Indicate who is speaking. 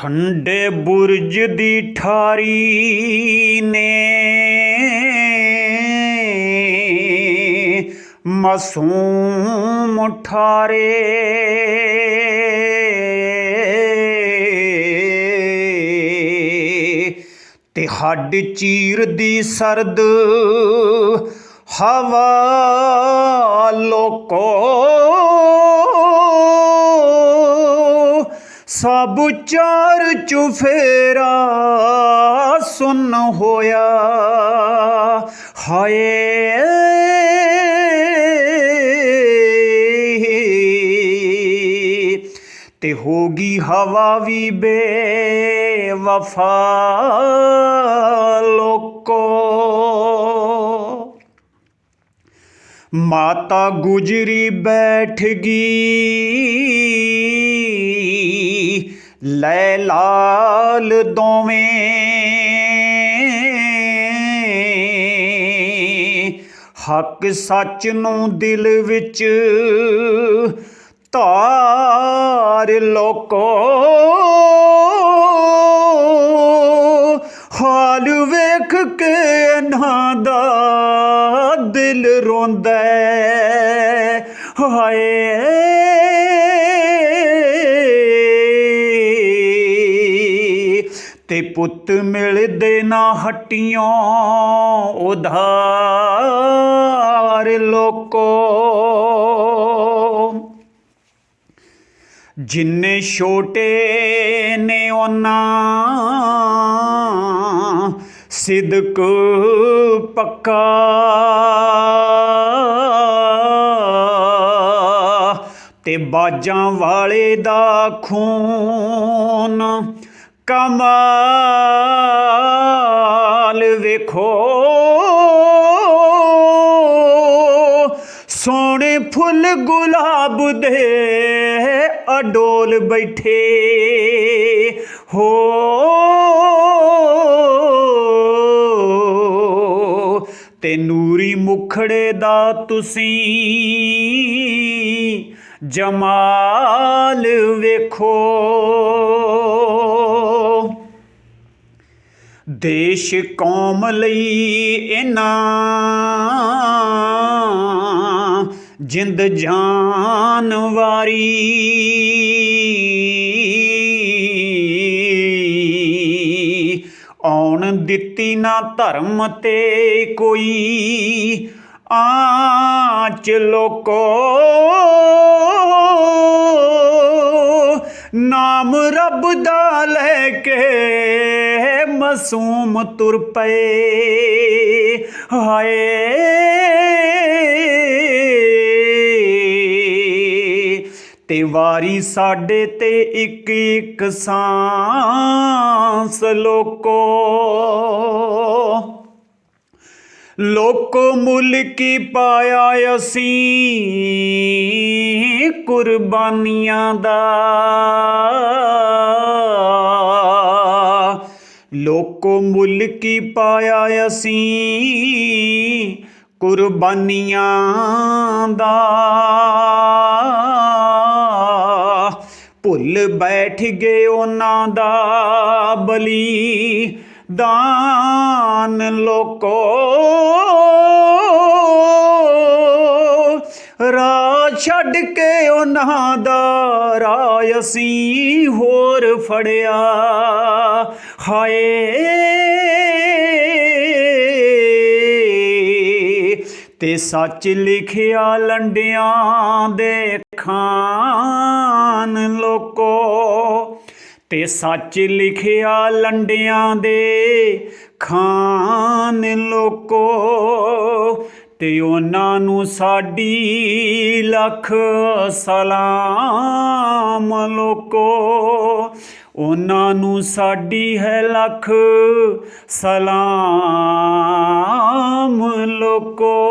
Speaker 1: ਠੰਡੇ ਬੁਰਜ ਦੀ ਠਾਰੀ ਨੇ ਮਾਸੂਮ ਠਾਰੇ। ਤੇ ਹੱਡ ਚੀਰ ਦੀ ਸਰਦ ਹਵਾ ਲੋਕੋ ਸਭ ਚਾਰ ਚੁਫੇਰਾ ਸੁਨ ਹੋਇਆ। ਹਾਏ, ਤੇ ਹੋਗੀ ਹਵਾ ਵੀ ਬੇਵਫਾ ਲੋਕੋ। ਮਾਤਾ ਗੁਜਰੀ ਬੈਠ ਗਈ। ਲੈ ਲਾਲ ਦੋਵੇਂ ਹੱਕ ਸੱਚ ਨੂੰ ਦਿਲ ਵਿੱਚ ਤਾਰ ਲੋਕੋ ਹਾਲ ਵੇਖ ਕੇ ਇਹਨਾਂ ਦਾ ਦਿਲ ਰੋਂਦਾ ਹੈ। ਹਾਏ ਤੇ ਪੁੱਤ ਮਿਲਦੇ ਨਾ ਹਟੀਆਂ, ਉਧਾਰ ਲੋਕੋ। ਜਿੰਨੇ ਛੋਟੇ ਨੇ ਉਹਨਾਂ, ਸਿਦਕ ਪੱਕਾ। ਤੇ ਬਾਜਾਂ ਵਾਲੇ ਦਾ ਖੂਨ ਕਮਾਲ ਵੇਖੋ। ਸੋਹਣੇ ਫੁੱਲ ਗੁਲਾਬ ਦੇ ਅਡੋਲ ਬੈਠੇ। ਹੋ, ਤੇ ਨੂਰੀ ਮੁਖੜੇ ਦਾ ਤੁਸੀਂ ਜਮਾਲ ਵੇਖੋ। ਦੇਸ਼ ਕੌਮ ਲਈ ਇਹਨਾਂ ਜਿੰਦ ਜਾਨ ਵਾਰੀ। ਆਉਣ ਦਿੱਤੀ ਨਾ ਧਰਮ ਤੇ ਕੋਈ, ਆਚ ਲੋਕੋ। ਨਾਮ ਰੱਬ ਦਾ ਲੈ ਕੇ ਮਾਸੂਮ ਤੁਰ ਪਏ। ਹਾਏ। ਤੇ ਵਾਰੀ ਸਾਡੇ ਤੇ ਇੱਕ ਇੱਕ ਸਾਂਸ ਲੋਕੋ। ਲੋਕੋ ਮੁੱਲ ਕੀ ਪਾਇਆ ਅਸੀਂ ਕੁਰਬਾਨੀਆਂ ਦਾ। ਲੋਕੋ ਮੁੱਲ ਕੀ ਪਾਇਆ ਅਸੀਂ? ਕੁਰਬਾਨੀਆਂ ਦਾ। ਭੁੱਲ ਬੈਠ ਗਏ ਉਹਨਾਂ ਦਾ ਬਲੀ ਦਾਨ ਲੋਕੋ। ਰਾ ਛੱਡ ਕੇ ਉਹਨਾਂ ਦਾ ਰਾਹ ਅਸੀਂ ਹੋਰ ਫੜਿਆ। ਹਾਏ ਤੇ ਸੱਚ ਲਿਖਿਆ ਲੰਡਿਆਂ ਦੇ ਖਾਨ ਲੋਕੋ। ਤੇ ਸੱਚ ਲਿਖਿਆ ਲੰਡਿਆਂ ਦੇ ਖਾਨ ਲੋਕੋ। ਤੇ ਉਹਨਾਂ ਨੂੰ ਸਾਡੀ ਲੱਖ ਸਲਾਮ ਲੋਕੋ। ਉਹਨਾਂ ਨੂੰ ਸਾਡੀ ਹੈ ਲੱਖ ਸਲਾਮ ਲੋਕੋ।